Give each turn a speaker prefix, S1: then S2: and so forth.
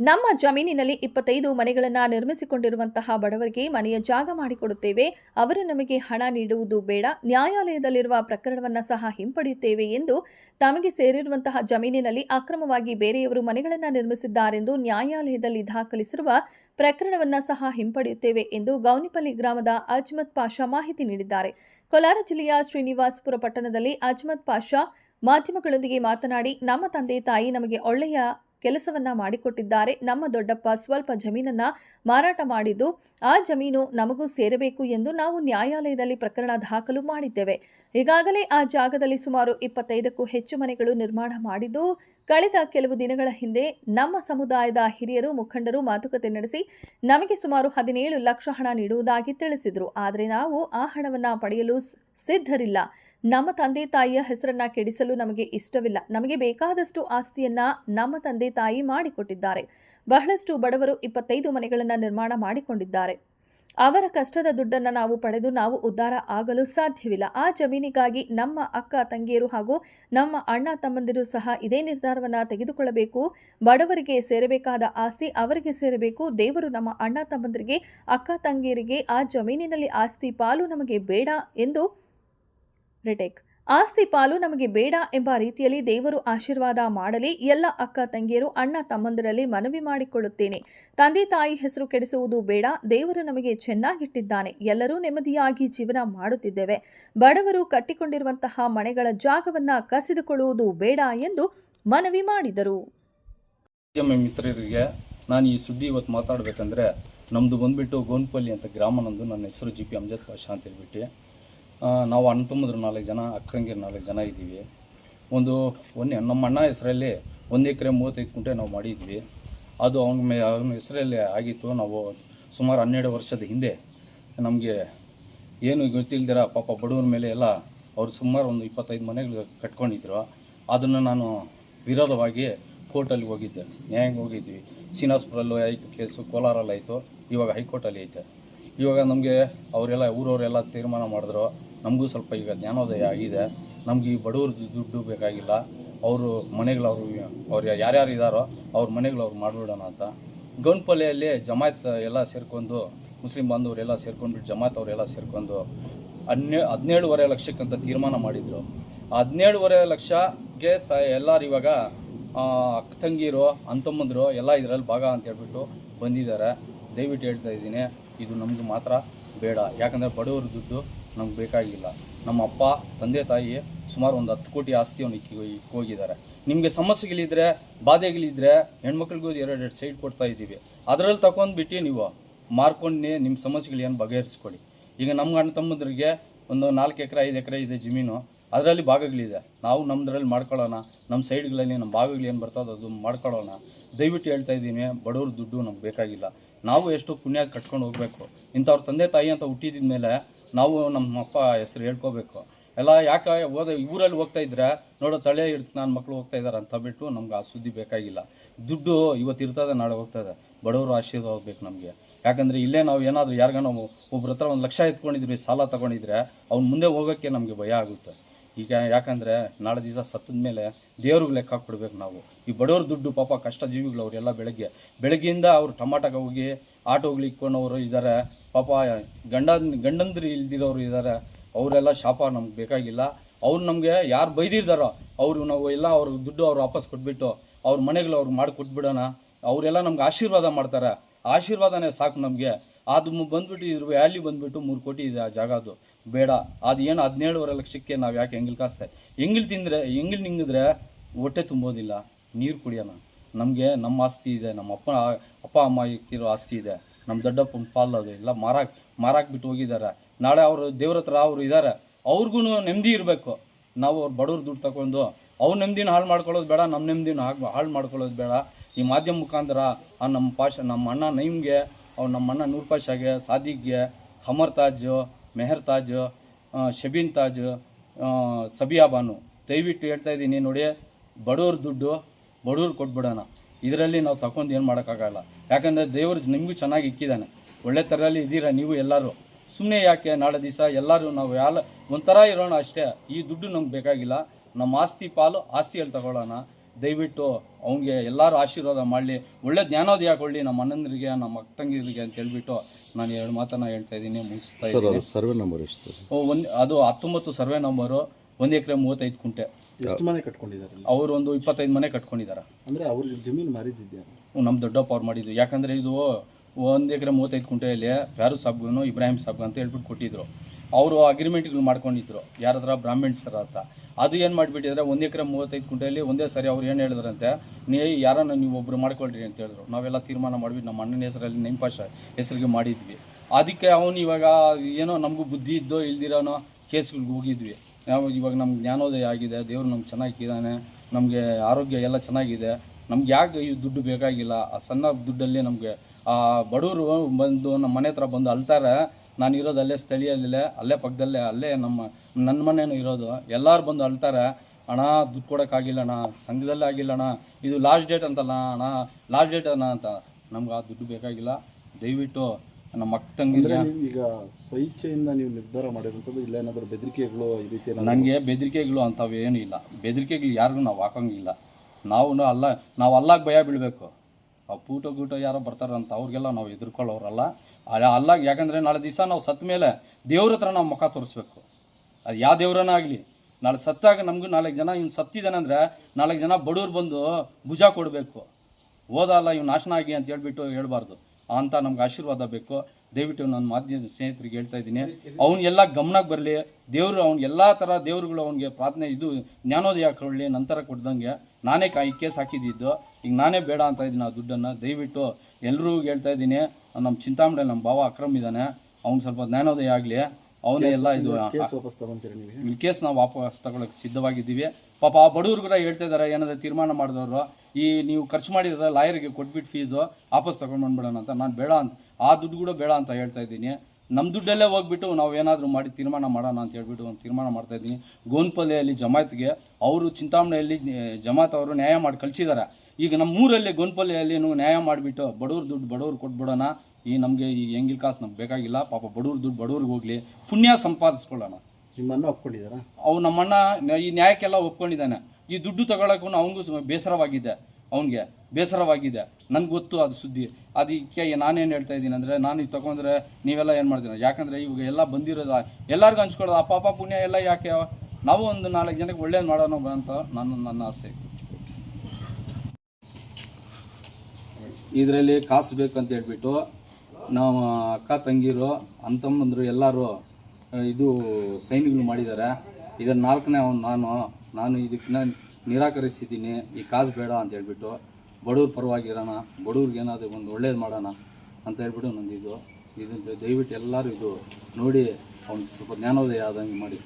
S1: ನಮ್ಮ ಜಮೀನಿನಲ್ಲಿ ಇಪ್ಪತ್ತೈದು ಮನೆಗಳನ್ನು ನಿರ್ಮಿಸಿಕೊಂಡಿರುವಂತಹ ಬಡವರಿಗೆ ಮನೆಯ ಜಾಗ ಮಾಡಿಕೊಡುತ್ತೇವೆ. ಅವರು ನಮಗೆ ಹಣ ನೀಡುವುದು ಬೇಡ. ನ್ಯಾಯಾಲಯದಲ್ಲಿರುವ ಪ್ರಕರಣವನ್ನು ಸಹ ಹಿಂಪಡೆಯುತ್ತೇವೆ ಎಂದು ತಮಗೆ ಸೇರಿರುವಂತಹ ಜಮೀನಿನಲ್ಲಿ ಅಕ್ರಮವಾಗಿ ಬೇರೆಯವರು ಮನೆಗಳನ್ನು ನಿರ್ಮಿಸಿದ್ದಾರೆಂದು ನ್ಯಾಯಾಲಯದಲ್ಲಿ ದಾಖಲಿಸಿರುವ ಪ್ರಕರಣವನ್ನು ಸಹ ಹಿಂಪಡೆಯುತ್ತೇವೆ ಎಂದು ಗೌನಿಪಲ್ಲಿ ಗ್ರಾಮದ ಅಜ್ಮತ್ ಪಾಷಾ ಮಾಹಿತಿ ನೀಡಿದ್ದಾರೆ. ಕೋಲಾರ ಜಿಲ್ಲೆಯ ಶ್ರೀನಿವಾಸಪುರ ಪಟ್ಟಣದಲ್ಲಿ ಅಜ್ಮತ್ ಪಾಷಾ ಮಾಧ್ಯಮಗಳೊಂದಿಗೆ ಮಾತನಾಡಿ, ನಮ್ಮ ತಂದೆ ತಾಯಿ ನಮಗೆ ಒಳ್ಳೆಯ ಕೆಲಸವನ್ನ ಮಾಡಿಕೊಟ್ಟಿದ್ದಾರೆ. ನಮ್ಮ ದೊಡ್ಡಪ್ಪ ಸ್ವಲ್ಪ ಜಮೀನನ್ನ ಮಾರಾಟ ಮಾಡಿದ್ದು ಆ ಜಮೀನು ನಮಗೂ ಸೇರಬೇಕು ಎಂದು ನಾವು ನ್ಯಾಯಾಲಯದಲ್ಲಿ ಪ್ರಕರಣ ದಾಖಲು ಮಾಡಿದ್ದೇವೆ. ಈಗಾಗಲೇ ಆ ಜಾಗದಲ್ಲಿ ಸುಮಾರು ಇಪ್ಪತ್ತೈದಕ್ಕೂ ಹೆಚ್ಚು ಮನೆಗಳು ನಿರ್ಮಾಣ ಮಾಡಿದ್ದು ಕಳೆದ ಕೆಲವು ದಿನಗಳ ಹಿಂದೆ ನಮ್ಮ ಸಮುದಾಯದ ಹಿರಿಯರು, ಮುಖಂಡರು ಮಾತುಕತೆ ನಡೆಸಿ ನಮಗೆ ಸುಮಾರು ಹದಿನೇಳು ಲಕ್ಷ ಹಣ ನೀಡುವುದಾಗಿ ತಿಳಿಸಿದರು. ಆದರೆ ನಾವು ಆ ಹಣವನ್ನು ಪಡೆಯಲು ಸಿದ್ಧರಿಲ್ಲ. ನಮ್ಮ ತಂದೆ ತಾಯಿಯ ಹೆಸರನ್ನ ಕೆಡಿಸಲು ನಮಗೆ ಇಷ್ಟವಿಲ್ಲ. ನಮಗೆ ಬೇಕಾದಷ್ಟು ಆಸ್ತಿಯನ್ನ ನಮ್ಮ ತಂದೆ ತಾಯಿ ಮಾಡಿಕೊಟ್ಟಿದ್ದಾರೆ. ಬಹಳಷ್ಟು ಬಡವರು ಇಪ್ಪತ್ತೈದು ಮನೆಗಳನ್ನು ನಿರ್ಮಾಣ ಮಾಡಿಕೊಂಡಿದ್ದಾರೆ. ಅವರ ಕಷ್ಟದ ದುಡ್ಡನ್ನು ನಾವು ಪಡೆದು ನಾವು ಉದ್ಧಾರ ಆಗಲು ಸಾಧ್ಯವಿಲ್ಲ. ಆ ಜಮೀನಿಗಾಗಿ ನಮ್ಮ ಅಕ್ಕ, ತಂಗಿಯರು ಹಾಗೂ ನಮ್ಮ ಅಣ್ಣ, ತಮ್ಮಂದಿರು ಸಹ ಇದೇ ನಿರ್ಧಾರವನ್ನು ತೆಗೆದುಕೊಳ್ಳಬೇಕು. ಬಡವರಿಗೆ ಸೇರಬೇಕಾದ ಆಸ್ತಿ ಅವರಿಗೆ ಸೇರಬೇಕು. ದೇವರು ನಮ್ಮ ಅಣ್ಣ, ತಮ್ಮಂದಿರಿಗೆ, ಅಕ್ಕ, ತಂಗಿಯರಿಗೆ ಆ ಜಮೀನಿನಲ್ಲಿ ಆಸ್ತಿ ಪಾಲು ನಮಗೆ ಬೇಡ ಎಂದು ರಿಟೇಕ್. ಆಸ್ತಿ ಪಾಲು ನಮಗೆ ಬೇಡ ಎಂಬ ರೀತಿಯಲ್ಲಿ ದೇವರು ಆಶೀರ್ವಾದ ಮಾಡಲಿ, ಎಲ್ಲ ಅಕ್ಕ ತಂಗಿಯರು, ಅಣ್ಣ ತಮ್ಮಂದಿರಲ್ಲಿ ಮನವಿ ಮಾಡಿಕೊಳ್ಳುತ್ತೇನೆ. ತಂದೆ ತಾಯಿ ಹೆಸರು ಕೆಡಿಸುವುದು ಬೇಡ, ದೇವರು ನಮಗೆ ಚೆನ್ನಾಗಿಟ್ಟಿದ್ದಾನೆ. ಎಲ್ಲರೂ ನೆಮ್ಮದಿಯಾಗಿ ಜೀವನ ಮಾಡುತ್ತಿದ್ದೇವೆ. ಬಡವರು ಕಟ್ಟಿಕೊಂಡಿರುವಂತಹ ಮನೆಗಳ ಜಾಗವನ್ನ ಕಸಿದುಕೊಳ್ಳುವುದು ಬೇಡ ಎಂದು ಮನವಿ ಮಾಡಿದರು.
S2: ಮಿತ್ರರಿಗೆ ನಾನು ಈ ಸುದ್ದಿ ಇವತ್ತು ಮಾತಾಡಬೇಕಂದ್ರೆ ನಮ್ಮದು ಬಂದುಬಿಟ್ಟು ಗೋನ್ಪಲ್ಲಿ ಅಂತ ಗ್ರಾಮ ನಂದು, ನನ್ನ ಹೆಸರು ಜಿ ಪಿ ಅಮ್ಜದ್ ಪಾಷಾ ಅಂತ ಹೇಳ್ಬಿಟ್ಟು ನಾವು ಅಣ್ಣ ತುಂಬಿದ್ರು ನಾಲ್ಕು ಜನ, ಅಕ್ಕಂಗಿರು ನಾಲ್ಕು ಜನ ಇದ್ದೀವಿ. ಒಂದು, ಒಂದೇ ನಮ್ಮ ಅಣ್ಣ ಹೆಸರಲ್ಲಿ ಒಂದು ಎಕರೆ ಮೂವತ್ತೈದು ಕುಂಟೆ ನಾವು ಮಾಡಿದ್ವಿ. ಅದು ಅವನ ಮೇ, ಅವನ ಹೆಸರಲ್ಲಿ ಆಗಿತ್ತು. ನಾವು ಸುಮಾರು ಹನ್ನೆರಡು ವರ್ಷದ ಹಿಂದೆ ನಮಗೆ ಏನು ಗೊತ್ತಿಲ್ದಿರ ಪಾಪ ಬಡವ್ರ ಮೇಲೆ ಎಲ್ಲ ಅವರು ಸುಮಾರು ಒಂದು ಇಪ್ಪತ್ತೈದು ಮನೆಗಳು ಕಟ್ಕೊಂಡಿದ್ರು. ಅದನ್ನು ನಾನು ವಿರೋಧವಾಗಿ ಕೋರ್ಟಲ್ಲಿ ಹೋಗಿದ್ದೆ. ನ್ಯಾಯಂಗೆ ಹೋಗಿದ್ವಿ. ಶ್ರೀನಿವಾಸಪುರಲ್ಲೂ ಆಯಿತು ಕೇಸು ಕೋಲಾರಲ್ಲಾಯಿತು ಇವಾಗ ಹೈಕೋರ್ಟಲ್ಲಿ ಐತೆ. ಇವಾಗ ನಮಗೆ ಅವರೆಲ್ಲ, ಊರವರೆಲ್ಲ ತೀರ್ಮಾನ ಮಾಡಿದ್ರು. ನಮಗೂ ಸ್ವಲ್ಪ ಈಗ ಜ್ಞಾನೋದಯ ಆಗಿದೆ. ನಮ್ಗೆ ಈ ಬಡವ್ರದ್ದು ದುಡ್ಡು ಬೇಕಾಗಿಲ್ಲ. ಅವರು ಮನೆಗಳು ಅವರು ಅವ್ರು ಯಾರ್ಯಾರು ಇದ್ದಾರೋ ಅವ್ರ ಮನೆಗಳು ಅವ್ರು ಮಾಡಿಬಿಡೋಣ ಅಂತ. ಗೌನ್ಪಲ್ಲೆಯಲ್ಲಿ ಜಮಾಯತ್ ಎಲ್ಲ ಸೇರ್ಕೊಂಡು, ಮುಸ್ಲಿಂ ಬಾಂಧವರೆಲ್ಲ ಸೇರ್ಕೊಂಡ್ಬಿಟ್ಟು ಜಮಾಯತ್ ಅವರೆಲ್ಲ ಸೇರ್ಕೊಂಡು ಹನ್ನೆ, ಹದಿನೇಳುವರೆ ಲಕ್ಷಕ್ಕಂತ ತೀರ್ಮಾನ ಮಾಡಿದರು. ಹದಿನೇಳುವರೆ ಲಕ್ಷಕ್ಕೆ ಸ ಎಲ್ಲರೂ ಇವಾಗ ಅಕ್ಕ ತಂಗಿರು, ಅಂತಮ್ಮಂದರು ಎಲ್ಲ ಇದರಲ್ಲಿ ಭಾಗ ಅಂತ ಹೇಳ್ಬಿಟ್ಟು ಬಂದಿದ್ದಾರೆ. ದಯವಿಟ್ಟು ಹೇಳ್ತಾ ಇದ್ದೀನಿ, ಇದು ನಮಗೆ ಮಾತ್ರ ಬೇಡ. ಯಾಕಂದರೆ ಬಡವರ ದುಡ್ಡು ನಮ್ಗೆ ಬೇಕಾಗಿಲ್ಲ. ನಮ್ಮ ಅಪ್ಪ, ತಂದೆ, ತಾಯಿ ಸುಮಾರು ಒಂದು ಹತ್ತು ಕೋಟಿ ಆಸ್ತಿ ಹೋಗಿದ್ದಾರೆ. ನಿಮಗೆ ಸಮಸ್ಯೆಗಳಿದ್ರೆ, ಬಾಧೆಗಳಿದ್ರೆ ಹೆಣ್ಮಕ್ಳಿಗೂ ಎರಡು ಸೈಡ್ ಕೊಡ್ತಾ ಇದ್ದೀವಿ. ಅದರಲ್ಲಿ ತಗೊಂಡ್ಬಿಟ್ಟು ನೀವು ಮಾರ್ಕೊಂಡು ನಿಮ್ಮ ಸಮಸ್ಯೆಗಳೇನು ಬಗೆಹರಿಸ್ಕೊಡಿ ಈಗ ನಮ್ಮ ಅಣ್ಣ ತಮ್ಮದ್ರಿಗೆ ಒಂದು ನಾಲ್ಕು ಎಕರೆ, ಐದು ಎಕರೆ ಇದೆ ಜಮೀನು. ಅದರಲ್ಲಿ ಭಾಗಗಳಿದೆ. ನಾವು ನಮ್ಮದ್ರಲ್ಲಿ ಮಾಡ್ಕೊಳ್ಳೋಣ. ನಮ್ಮ ಸೈಡ್ಗಳಲ್ಲಿ ನಮ್ಮ ಭಾಗಗಳು ಏನು ಬರ್ತದೋ ಅದು ಮಾಡ್ಕೊಳ್ಳೋಣ. ದಯವಿಟ್ಟು ಹೇಳ್ತಾ ಇದ್ದೀನಿ, ಬಡವ್ರ ದುಡ್ಡು ನಮ್ಗೆ ಬೇಕಾಗಿಲ್ಲ. ನಾವು ಎಷ್ಟು ಪುಣ್ಯ ಕಟ್ಕೊಂಡು ಹೋಗಬೇಕು. ಇಂಥವ್ರ ತಂದೆ, ತಾಯಿ ಅಂತ ಹುಟ್ಟಿದ ಮೇಲೆ ನಾವು ನಮ್ಮ ಅಪ್ಪ ಹೆಸರು ಹೇಳ್ಕೋಬೇಕು. ಎಲ್ಲ ಯಾಕೆ ಓದ ಊರಲ್ಲಿ ಹೋಗ್ತಾ ಇದ್ರೆ, ನೋಡೋ ತಲೆ ಇರ್ತ ನನ್ನ ಮಕ್ಕಳು ಹೋಗ್ತಾ ಇದ್ದಾರೆ ಅಂತ ಬಿಟ್ಟು ನಮ್ಗೆ ಆ ಸುದ್ದಿ ಬೇಕಾಗಿಲ್ಲ. ದುಡ್ಡು ಇವತ್ತು ಇರ್ತದೆ, ನಾಳೆ ಹೋಗ್ತದೆ ಬಡವರು ಆಶೀರ್ವಾದ ಹೋಗ್ಬೇಕು ನಮಗೆ. ಯಾಕಂದರೆ ಇಲ್ಲೇ ನಾವು ಏನಾದರೂ ಯಾರಿಗಾನ ಒಬ್ರ ಹತ್ರ ಒಂದು ಲಕ್ಷ ಎತ್ಕೊಂಡಿದ್ವಿ, ಸಾಲ ತಗೊಂಡಿದ್ರೆ, ಅವ್ನು ಮುಂದೆ ಹೋಗೋಕ್ಕೆ ನಮಗೆ ಭಯ ಆಗುತ್ತೆ. ಈಗ ಯಾಕಂದರೆ ನಾಳೆ ದಿವಸ ಸತ್ತದ ಮೇಲೆ ದೇವ್ರಿಗೆ ಲೆಕ್ಕ ಕೊಡ್ಬೇಕು ನಾವು. ಈ ಬಡವ್ರ ದುಡ್ಡು ಪಾಪ ಕಷ್ಟ ಜೀವಿಗಳು ಅವರೆಲ್ಲ ಬೆಳಗ್ಗೆ. ಬೆಳಗ್ಗೆಯಿಂದ ಅವ್ರು ಟಮಾಟಗೆ ಹೋಗಿ ಆಟೋಗಳು ಇಕ್ಕೊಂಡವರು ಇದ್ದಾರೆ ಪಾಪ ಗಂಡ ಗಂಡಂದ್ರಿ ಇಲ್ದಿರೋರು ಇದ್ದಾರೆ ಅವರೆಲ್ಲ ಶಾಪ ನಮ್ಗೆ ಬೇಕಾಗಿಲ್ಲ. ಅವ್ರು ನಮಗೆ ಯಾರು ಬೈದಿರ್ತಾರೋ ಅವರು ನಾವು ಎಲ್ಲ ಅವ್ರ ದುಡ್ಡು ಅವ್ರು ವಾಪಸ್ ಕೊಟ್ಬಿಟ್ಟು ಅವ್ರ ಮನೆಗಳು ಅವ್ರು ಮಾಡಿ ಕೊಟ್ಬಿಡೋಣ. ಅವರೆಲ್ಲ ನಮ್ಗೆ ಆಶೀರ್ವಾದ ಮಾಡ್ತಾರೆ. ಆಶೀರ್ವಾದನೇ ಸಾಕು ನಮಗೆ. ಅದು ಬಂದ್ಬಿಟ್ಟು ಇದ್ರ ವ್ಯಾಲ್ಯೂ ಬಂದ್ಬಿಟ್ಟು ಮೂರು ಕೋಟಿ ಇದೆ ಆ ಜಾಗ ಅದು ಬೇಡ. ಅದು ಏನು ಹದಿನೇಳುವರೆ ಲಕ್ಷಕ್ಕೆ ನಾವು ಯಾಕೆ ಹೆಂಗಿಲ್ ಕಾಸ್ತೆ? ಹೆಂಗಿಲ್ ತಿಂದರೆ ಹೆಂಗಿಲ್ ನಿಂಗಿದ್ರೆ ಹೊಟ್ಟೆ ತುಂಬೋದಿಲ್ಲ, ನೀರು ಕುಡಿಯೋಣ ನಮಗೆ ನಮ್ಮ ಆಸ್ತಿ ಇದೆ, ನಮ್ಮ ಅಪ್ಪ ಅಪ್ಪ ಅಮ್ಮ ಇರೋ ಆಸ್ತಿ ಇದೆ. ನಮ್ಮ ದೊಡ್ಡಪ್ಪನ ಪಾಲು ಅದು ಎಲ್ಲ ಮಾರಾಕ್ ಬಿಟ್ಟು ಹೋಗಿದ್ದಾರೆ. ನಾಳೆ ಅವರು ದೇವ್ರ ಹತ್ರ ಅವರು ಇದ್ದಾರೆ ಅವ್ರಿಗೂ ನೆಮ್ಮದಿ ಇರಬೇಕು. ನಾವು ಅವ್ರು ಬಡವ್ರ ದುಡ್ಡು ತಗೊಂಡು ಅವ್ರ ನೆಮ್ಮದಿನ ಹಾಳು ಮಾಡ್ಕೊಳ್ಳೋದು ಬೇಡ ನಮ್ಮ ನೆಮ್ಮದಿನ ಹಾಕ್ ಹಾಳು ಮಾಡ್ಕೊಳ್ಳೋದು ಬೇಡ. ಈ ಮಾಧ್ಯಮ ಮುಖಾಂತರ ಆ ನಮ್ಮ ಪಾಶ ನಮ್ಮ ಅಣ್ಣ ನೈಮ್ಗೆ, ಅವ್ರು ನಮ್ಮ ಅಣ್ಣ ನೂರು ಪಾಷಾಗೆ ಸಾದಿಕ್ಗೆ ಖಮರ್ ತಾಜ್ ಮೆಹರ್ ತಾಜ್ ಶಬೀನ್ ತಾಜ್ ಸಬಿಯಾ ಬಾನು. ದಯವಿಟ್ಟು ಹೇಳ್ತಾ ಇದ್ದೀನಿ, ನೋಡಿ, ಬಡವ್ರ ದುಡ್ಡು ಬಡವ್ರು ಕೊಟ್ಬಿಡೋಣ. ಇದರಲ್ಲಿ ನಾವು ತಗೊಂಡು ಏನು ಮಾಡೋಕ್ಕಾಗಲ್ಲ. ಯಾಕಂದರೆ ದೇವರು ನಿಮಗೂ ಚೆನ್ನಾಗಿ ಇಕ್ಕಿದ್ದಾನೆ ಒಳ್ಳೆ ಥರದಲ್ಲಿ ಇದ್ದೀರಾ ನೀವು ಎಲ್ಲರೂ? ಸುಮ್ಮನೆ ಯಾಕೆ ನಾಳೆ ದಿವಸ ಎಲ್ಲರೂ ನಾವು ಯಾಲ ಒಂಥರ ಇರೋಣ ಅಷ್ಟೇ. ಈ ದುಡ್ಡು ನಮ್ಗೆ ಬೇಕಾಗಿಲ್ಲ. ನಮ್ಮ ಆಸ್ತಿ ಪಾಲು ಆಸ್ತಿಯಲ್ಲಿ ತಗೊಳ್ಳೋಣ. ದಯವಿಟ್ಟು ಅವನಿಗೆ ಎಲ್ಲರೂ ಆಶೀರ್ವಾದ ಮಾಡಲಿ. ಒಳ್ಳೆ ಜ್ಞಾನೋದಯ ಕೊಡಲಿ ನಮ್ಮ ಅಣ್ಣಂದ್ರಿಗೆ ನಮ್ಮ ಅಕ್ಕ ತಂಗಿರಿಗೆ ಅಂತ ಹೇಳ್ಬಿಟ್ಟು ನಾನು ಎರಡು ಮಾತನ್ನು ಹೇಳ್ತಾ ಇದ್ದೀನಿ ಮುಗಿಸ್ತಾ
S3: ಸರ್
S2: ಇದ್ದೀನಿ.
S3: ಸರ್ವೆ ನಂಬರ್ ಎಷ್ಟು
S2: ಒಂದು ಅದು ಹತ್ತೊಂಬತ್ತು ಸರ್ವೆ ನಂಬರು ಒಂದು ಎಕರೆ ಮೂವತ್ತೈದು ಕುಂಟೆ.
S4: ಎಷ್ಟು ಮನೆ ಕಟ್ಕೊಂಡಿದ್ದಾರೆ?
S2: ಅವರು ಒಂದು ಇಪ್ಪತ್ತೈದು ಮನೆ ಕಟ್ಕೊಂಡಿದ್ದಾರೆ.
S4: ಅಂದರೆ ಅವ್ರ ಜಮೀನು ಮಾರಿದ್ದಿದ್ದಾರೆ
S2: ನಮ್ಮ ದೊಡ್ಡಪ್ಪ ಅವ್ರು ಮಾಡಿದ್ದು ಯಾಕಂದರೆ ಇದು ಒಂದು ಎಕರೆ ಮೂವತ್ತೈದು ಕುಂಟೆಯಲ್ಲಿ ಯಾರು ಸಾಬ್ಗನು ಇಬ್ರಾಹಿಂ ಸಾಬ್ ಅಂತ ಹೇಳ್ಬಿಟ್ಟು ಕೊಟ್ಟಿದ್ರು. ಅವರು ಅಗ್ರಿಮೆಂಟ್ಗಳು ಮಾಡ್ಕೊಂಡಿದ್ರು. ಯಾರ ಹತ್ರ ಬ್ರಾಹ್ಮಿಣ್ಸ್ ಹತ್ರ ಅಂತ ಅದು ಏನು ಮಾಡಿಬಿಟ್ಟಿದ್ರೆ ಒಂದು ಎಕರೆ ಮೂವತ್ತೈದು ಕುಂಟೆಯಲ್ಲಿ ಒಂದೇ ಸರಿ ಅವ್ರು ಏನು ಹೇಳಿದ್ರಂತೆ, ನೀ ಯಾರನ್ನ ನೀವು ಒಬ್ರು ಮಾಡ್ಕೊಳ್ರಿ ಅಂತ ಹೇಳಿದ್ರು. ನಾವೆಲ್ಲ ತೀರ್ಮಾನ ಮಾಡಿಬಿಟ್ಟು ನಮ್ಮ ಅಣ್ಣನ ಹೆಸರಲ್ಲಿ ನೆಂಪಾಶ ಹೆಸರಿಗೆ ಮಾಡಿದ್ವಿ. ಅದಕ್ಕೆ ಅವನು ಇವಾಗ ಏನೋ ನಮಗೂ ಬುದ್ಧಿ ಇದ್ದೋ ಇಲ್ದಿರೋನೋ ಕೇಸ್ಗಳಿಗೆ ಹೋಗಿದ್ವಿ. ನಾವು ಇವಾಗ ನಮ್ಗೆ ಜ್ಞಾನೋದಯ ಆಗಿದೆ, ದೇವರು ನಮ್ಗೆ ಚೆನ್ನಾಗಿದ್ದಾನೆ, ನಮಗೆ ಆರೋಗ್ಯ ಎಲ್ಲ ಚೆನ್ನಾಗಿದೆ, ನಮ್ಗೆ ಯಾಕೆ ಈ ದುಡ್ಡು ಬೇಕಾಗಿಲ್ಲ? ಆ ಸಣ್ಣ ದುಡ್ಡಲ್ಲಿ ನಮಗೆ ಆ ಬಡವರು ಬಂದು ನಮ್ಮ ಮನೆ ಹತ್ರ ಬಂದು ಅಳ್ತಾರೆ ನಾನು ಇರೋದು ಅಲ್ಲೇ ಸ್ಥಳೀಯದಲ್ಲೇ ಅಲ್ಲೇ ಪಕ್ಕದಲ್ಲೇ ಅಲ್ಲೇ ನಮ್ಮ ನನ್ನ ಮನೇನು ಇರೋದು. ಎಲ್ಲರೂ ಬಂದು ಅಳ್ತಾರೆ ಅಣ್ಣ ದುಡ್ಡು ಕೊಡೋಕ್ಕಾಗಿಲ್ಲಣ್ಣ ಸಂಘದಲ್ಲೇ ಆಗಿಲ್ಲ ಅಣ್ಣ ಇದು ಲಾಸ್ಟ್ ಡೇಟ್ ಅಂತಲ್ಲ ಅಣ್ಣ ಲಾಸ್ಟ್ ಡೇಟ್ ಅಣ್ಣ ಅಂತ. ನಮ್ಗೆ ಆ ದುಡ್ಡು ಬೇಕಾಗಿಲ್ಲ. ದಯವಿಟ್ಟು ನಮ್ಮ ಅಕ್ಕ
S4: ತಂಗಿ ಈಗ ಸ್ವಇಚ್ಛೆಯಿಂದ ನೀವು ನಿರ್ಧಾರ ಮಾಡಿರುವಂಥದ್ದು ಇಲ್ಲ ಏನಾದರೂ ಬೆದರಿಕೆಗಳು ಈ ರೀತಿ
S2: ನನಗೆ ಬೆದರಿಕೆಗಳು ಅಂಥವು ಏನೂ ಇಲ್ಲ. ಬೆದರಿಕೆಗಳು ಯಾರಿಗೂ ನಾವು ಹಾಕೋಂಗಿಲ್ಲ. ನಾವು ಅಲ್ಲ ನಾವು ಅಲ್ಲಾಗ ಭಯ ಬೀಳಬೇಕು. ಆ ಪೂಟ ಗೂಟ ಯಾರೋ ಬರ್ತಾರಂತ ಅವ್ರಿಗೆಲ್ಲ ನಾವು ಎದುರ್ಕೊಳ್ಳೋರಲ್ಲ. ಅಲ್ಲಾಗ ಯಾಕಂದರೆ ನಾಳೆ ದಿವಸ ನಾವು ಸತ್ತ ಮೇಲೆ ದೇವ್ರ ಹತ್ರ ನಾವು ಮುಖ ತೋರಿಸ್ಬೇಕು. ಅದು ಯಾವ ದೇವ್ರನ್ನ ಆಗಲಿ? ನಾಳೆ ಸತ್ತಾಗ ನಮಗೂ ನಾಲ್ಕು ಜನ ಇವ್ನು ಸತ್ತಿದ್ದಾನೆ ಅಂದರೆ ನಾಲ್ಕು ಜನ ಬಡವ್ರು ಬಂದು ಭುಜ ಕೊಡಬೇಕು. ಓದಲ್ಲ ಇವ್ನು ನಾಶನ ಆಗಿ ಅಂತ ಹೇಳ್ಬಿಟ್ಟು ಹೇಳ್ಬಾರ್ದು. ಅಂತ ನಮ್ಗೆ ಆಶೀರ್ವಾದ ಬೇಕು. ದಯವಿಟ್ಟು ನನ್ನ ಮಾಧ್ಯಮ ಸ್ನೇಹಿತರಿಗೆ ಹೇಳ್ತಾ ಇದ್ದೀನಿ. ಅವ್ನಿಗೆಲ್ಲ ಗಮನಕ್ಕೆ ಬರಲಿ. ದೇವರು ಅವ್ನಿಗೆ ಎಲ್ಲ ಥರ ದೇವ್ರುಗಳು ಅವ್ನಿಗೆ ಪ್ರಾರ್ಥನೆ, ಇದು ಜ್ಞಾನೋದಯ ಕೊಡಲಿ, ನಂತರ ಕೊಡ್ದಂಗೆ. ನಾನೇ ಕಾ, ಈ ಕೇಸ್ ಹಾಕಿದ್ದಿದ್ದು ಈಗ ನಾನೇ ಬೇಡ ಅಂತ ಇದ್ದೀನಿ ಆ ದುಡ್ಡನ್ನು. ದಯವಿಟ್ಟು ಎಲ್ಲರೂ ಹೇಳ್ತಾ ಇದ್ದೀನಿ ನಮ್ಮ ಚಿಂತಾಮಣಿ ನಮ್ಮ ಭಾವ ಅಕ್ರಮ್ ಇದ್ದಾನೆ ಅವ್ನು ಸ್ವಲ್ಪ ಜ್ಞಾನೋದಯ ಆಗಲಿ ಅವನೇ ಎಲ್ಲ ಇದು ಈ ಕೇಸ್ ನಾವು ವಾಪಸ್ ತಗೊಳಕ್ಕೆ ಸಿದ್ಧವಾಗಿದ್ದೀವಿ. ಪಾಪ ಆ ಬಡವ್ರು ಕೂಡ ಹೇಳ್ತಾ ಇದ್ದಾರೆ ಏನಾದ್ರು ತೀರ್ಮಾನ ಮಾಡಿದವರು ಈ ನೀವು ಖರ್ಚು ಮಾಡಿದ್ರೆ ಲಾಯರ್ಗೆ ಕೊಟ್ಬಿಟ್ಟು ಫೀಸು ವಾಪಸ್ ತಗೊಂಡು ಬಂದ್ಬಿಡೋಣ ಅಂತ. ನಾನು ಬೇಡ ಅಂತ ಆ ದುಡ್ಡು ಕೂಡ ಬೇಡ ಅಂತ ಹೇಳ್ತಾ ಇದ್ದೀನಿ. ನಮ್ಮ ದುಡ್ಡಲ್ಲೇ ಹೋಗ್ಬಿಟ್ಟು ನಾವು ಏನಾದರೂ ಮಾಡಿ ತೀರ್ಮಾನ ಮಾಡೋಣ ಅಂತ ಹೇಳ್ಬಿಟ್ಟು ಒಂದು ತೀರ್ಮಾನ ಮಾಡ್ತಾ ಇದ್ದೀನಿ. ಗೋನ್ಪಲ್ಲೆಯಲ್ಲಿ ಜಮಾತ್ಗೆ ಅವರು ಚಿಂತಾಮಣಿಯಲ್ಲಿ ಜಮಾತ್ ಅವರು ನ್ಯಾಯ ಮಾಡಿ ಕಳಿಸಿದ್ದಾರೆ ಈಗ ನಮ್ಮ ಊರಲ್ಲಿ ಏನು ನ್ಯಾಯ ಮಾಡಿಬಿಟ್ಟು ಬಡವ್ರ ದುಡ್ಡು ಬಡವ್ರು ಕೊಟ್ಬಿಡೋಣ ಈ ನಮಗೆ ಈ ಹೆಂಗಿಲ್ ಕಾಸು ನಮ್ಗೆ ಬೇಕಾಗಿಲ್ಲ ಪಾಪ ಬಡವ್ರ ದುಡ್ಡು ಬಡವ್ರಿಗೆ ಹೋಗಲಿ ಪುಣ್ಯ ಸಂಪಾದಿಸ್ಕೊಳ್ಳೋಣ.
S4: ನಿಮ್ಮನ್ನ ಒಪ್ಕೊಂಡಿದ್ದಾರ
S2: ಅವು ನಮ್ಮಣ್ಣ ಈ ನ್ಯಾಯಕ್ಕೆಲ್ಲ ಒಪ್ಕೊಂಡಿದ್ದಾನೆ. ಈ ದುಡ್ಡು ತಗೊಳಕ್ಕೂ ಅವನಿಗೂ ಬೇಸರವಾಗಿದೆ ಅವನಿಗೆ ಬೇಸರವಾಗಿದೆ. ನನಗೆ ಗೊತ್ತು ಅದು ಸುದ್ದಿ. ಅದಕ್ಕೆ ನಾನೇನು ಹೇಳ್ತಾ ಇದ್ದೀನಿ ಅಂದರೆ ನಾನು ಇದು ತೊಗೊಂಡ್ರೆ ನೀವೆಲ್ಲ ಏನು ಮಾಡ್ತೀರ? ಯಾಕಂದರೆ ಇವಾಗ ಎಲ್ಲ ಬಂದಿರೋದು ಎಲ್ಲರಿಗೂ ಹಂಚ್ಕೊಳ್ಳೋದು ಆ ಪಾಪ ಪುಣ್ಯ ಎಲ್ಲ ಯಾಕೆ? ನಾವು ಒಂದು ನಾಲ್ಕು ಜನಕ್ಕೆ ಒಳ್ಳೇದು ಮಾಡೋಣ ಅಂತ ನನ್ನ ನನ್ನ ಆಸೆ. ಇದರಲ್ಲಿ ಕಾಸು ಬೇಕಂತ ಹೇಳ್ಬಿಟ್ಟು ನಾವು ಅಕ್ಕ, ತಂಗಿರು, ಅಂತಮ್ಮಂದರು ಎಲ್ಲರೂ ಇದು ಸೈನ್ಗಳು ಮಾಡಿದ್ದಾರೆ. ಇದರ ನಾಲ್ಕನೇ ಅವ್ನು ನಾನು ನಾನು ಇದಕ್ಕೆ ನಿರಾಕರಿಸಿದ್ದೀನಿ. ಈ ಕಾಸು ಬೇಡ ಅಂತ ಹೇಳ್ಬಿಟ್ಟು ಬಡವ್ರ ಪರವಾಗಿರೋಣ ಬಡವ್ರಿಗೆ ಏನಾದರೂ ಒಂದು ಒಳ್ಳೇದು ಮಾಡೋಣ ಅಂತ ಹೇಳ್ಬಿಟ್ಟು ನಂದು ಇದು ಇದು ದಯವಿಟ್ಟು ಎಲ್ಲರೂ ಇದು ನೋಡಿ, ಅವ್ನು ಸ್ವಲ್ಪ ಜ್ಞಾನೋದಯ ಆದಂಗೆ ಮಾಡಿ.